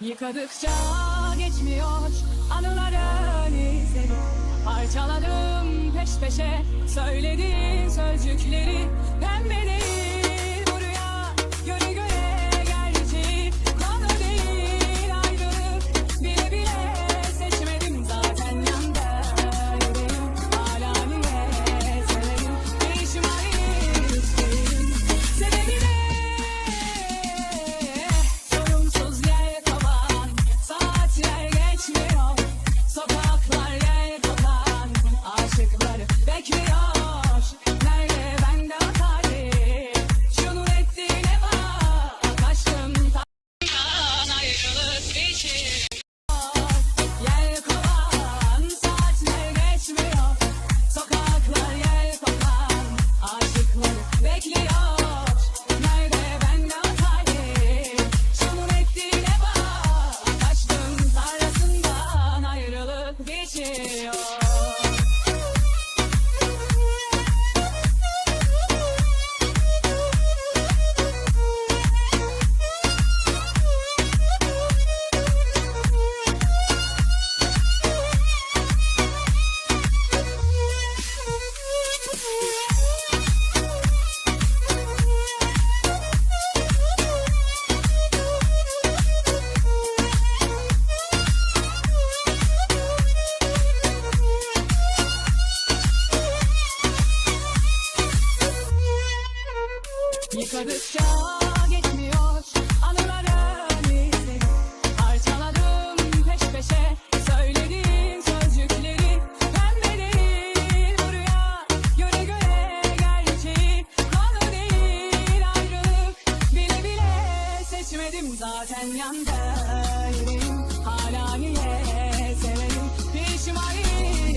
Yıkadıkça geçmiyor anıların izleri. Parçaladım peş peşe söylediğin sözcükleri. Pembe değil make me all Yıkadıkça geçmiyor. Anılarım izi Parçaladım peş peşe. Söylediğin sözcükleri Pembe değil rüya göre göre gerçeği. Kanı değil ayrılık. Bile bile seçmedim. Zaten yandaydım Hala niye severim? Pişmanım.